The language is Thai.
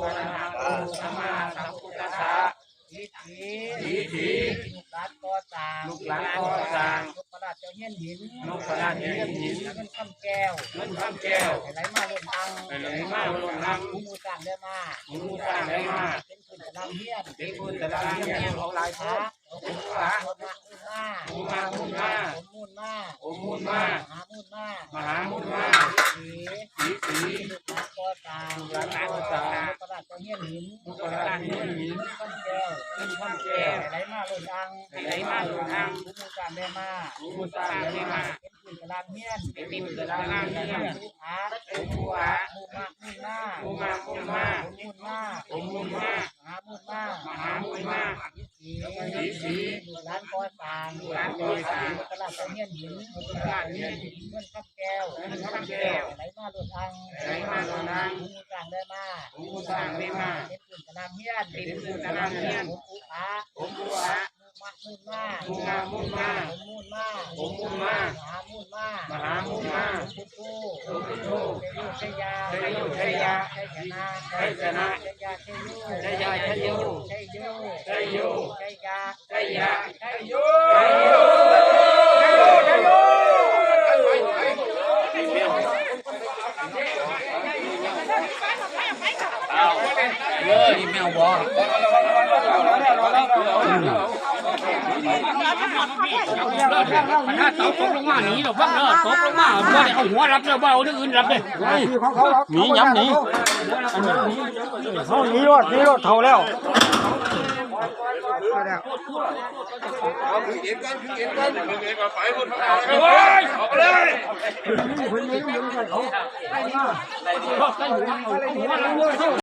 ใครเป็นบ่ลูกหลานก่อสร้างลูกหลานก่อสร้างลูกประหลาดเจ้าเฮียนหินลูกประหลาดเฮียนหินเงินคำแก้วเงินคำแก้วไหลมาลงตังไหลมาลงตังผู้มูสร้างได้มาผู้มูสร้างได้มาเป็นคุณตะลังเฮียนเป็นคุณตะลังเฮียนของหลายพระองค์พระองค์มามุ่นมามุ่นมาองค์มุ่นมาองค์มุ่นมา มหามุ่นมามหามุ่นมาสีสีสี ลูกหลานก่อสร้างลูกหลานก่อสร้างลูกประหลาดเจ้าเฮียนหินลูกประหลาดเฮียนหินคำแก้วเงินคำแก้วไหลมาลงตังไหลมาลงตังผู้มูสร้างได้มาผู้มูสร้างได้มาเป็นคุณตะลังเฮียนเป็นคุณตะลังเฮียนผู้พระผู้พระผู้มามุ่นมาผู้มามุ่นมามุ่นมามุ่นมามหามุ่นมามหา มาสีสีสีลูกหลานก่อสร้างลูกหลานก่อสร้างลูกประหลาดเจ้าเฮียนหินลูกประหลาดเฮียนหินเงินคำแก้วเงินคำแก้วไหลมาหลงตังไหลมาหลงตังผู้มูสร้างได้มาผู้มูสร้างได้มาเป็นคุณตะลังเฮียนเป็นคุณตะลังเฮียนผู้พระผู้พระมุ่นมามุ่นมามุ่นมามุ่นมามุ่นมามุ่นมา มหามุ่นมามหามุ่นมา ทโธพุทโธชัยยาชัยโยชัยยาชัยชนะชัยชนะชัยยาชัยโยชัยยาชัยโยชัยโยชัยโยชัยยาชัยยาชัยโยชัยโยชัยโยชัยโย เลยแมวบ่ถ้าตกตกลงมาหนีเราบ้างเด้อตกลงมาบ่ได้เอาหัวรับเด้อบ่เอาเรื่องอื่นรับเด้อหนีย้ำหนีเขาหนีรถหนีรถเท่าแล้วเห็นกันคือเอ็นกันคือเอ็นกันไปคนทำงานไปเลยออกไปเลยคนนี้มันเขา